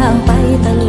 เคี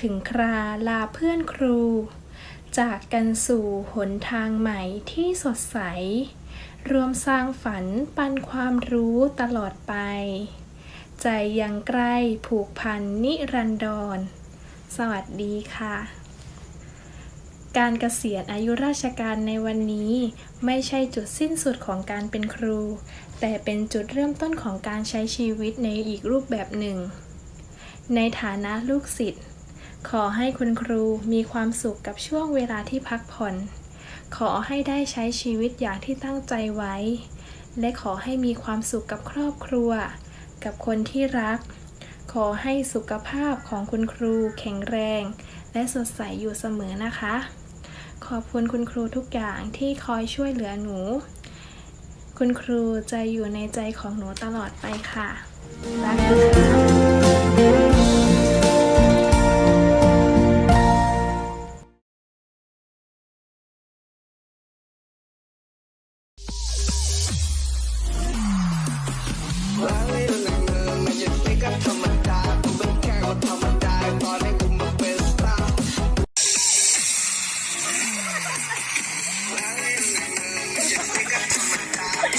ถึงคราลาเพื่อนครู จากกันสู่หนทางใหม่ที่สดใส รวมสร้างฝันปันความรู้ตลอดไป ใจยังใกล้ผูกพันนิรันดร สวัสดีค่ะการเกษียณอายุราชการในวันนี้ไม่ใช่จุดสิ้นสุดของการเป็นครู แต่เป็นจุดเริ่มต้นของการใช้ชีวิตในอีกรูปแบบหนึ่ง ในฐานะลูกศิษย์ ขอให้คุณครูมีความสุขกับช่วงเวลาที่พักผ่อน ขอให้ได้ใช้ชีวิตอย่างที่ตั้งใจไว้ และขอให้มีความสุขกับครอบครัว กับคนที่รัก ขอให้สุขภาพของคุณครูแข็งแรง และสดใสอยู่เสมอนะคะ ขอบคุณคุณครูทุกอย่างที่คอยช่วยเหลือหนู คุณครูจะอยู่ในใจของหนูตลอดไปค่ะรักนะคะ